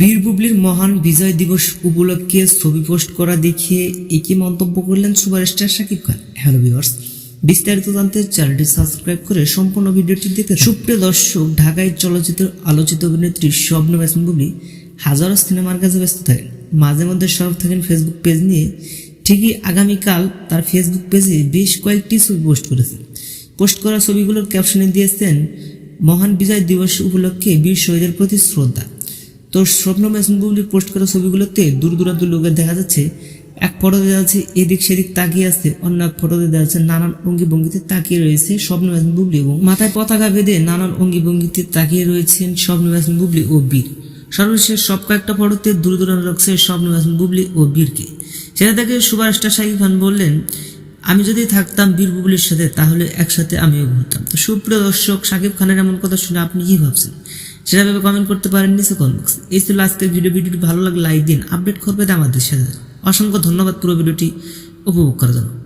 বীর বুবলির মহান বিজয় দিবস উপলক্ষে ছবি পোস্ট করা দেখিয়ে একই মন্তব্য করলেন superstar Shakib Khan. Hello viewers, বিস্তারিত জানতে চ্যানেলটি সাবস্ক্রাইব করে সম্পূর্ণ ভিডিওটি দেখতে। সুপ্রিয় দর্শক, ঢাকায় চলচ্চিত্র, আলোচিত অভিনেত্রী স্বপ্ন বুবলি হাজারো সিনেমার কাছে ব্যস্ত থাকেন। মাঝে মধ্যে সরব থাকেন ফেসবুক পেজ নিয়ে। ঠিকই আগামীকাল তার ফেসবুক পেজে বেশ কয়েকটি ছবি পোস্ট করেছেন। পোস্ট করা ছবিগুলোর ক্যাপশনে দিয়েছেন, মহান বিজয় দিবস উপলক্ষে বীর শহীদের প্রতি শ্রদ্ধা। তো স্বপ্ন মেশন বুবলির পোস্ট করা ছবিগুলোতে দূর দূরান্ত লোকের দেখা যাচ্ছে। এক ফটোতে দেখা যাচ্ছে এদিক সেদিক তাকিয়ে আছে, অন্য এক ফটোতে দেখা যাচ্ছে নানান অঙ্গি ভঙ্গিতে তাকিয়ে রয়েছে স্বপ্ন মেশন বুবলি এবং মাথায় পতাকা বেঁধে নানান অঙ্গি ভঙ্গিতে তাকিয়ে রয়েছেন স্বপ্ন মেশন বুবলি ও বীর। সর্বশেষ সব কয়েকটা ফটোতে দূর দূরান্ত রাখছে স্বপ্ন মেশন বুবলি ও বীরকে। সেটা থেকে সুপারস্টার শাকিব খান বললেন আমি যদি থাকতাম বীরবুবলির সাথে, তাহলে একসাথে আমিও ঘুরতাম। তো সুপ্রিয় দর্শক, সাকিব খানের এমন কথা শুনে আপনি কি ভাবছেন? সেটা ভেবে কমেন্ট করতে পারেন নিচে কমেন্ট বক্সে এই ছিল আজকের ভিডিও ভিডিওটি ভালো লাগলে লাইক দিন আপডেট করবে আমাদের সাথে। অসংখ্য ধন্যবাদ পুরো ভিডিওটি উপভোগ করার জন্য।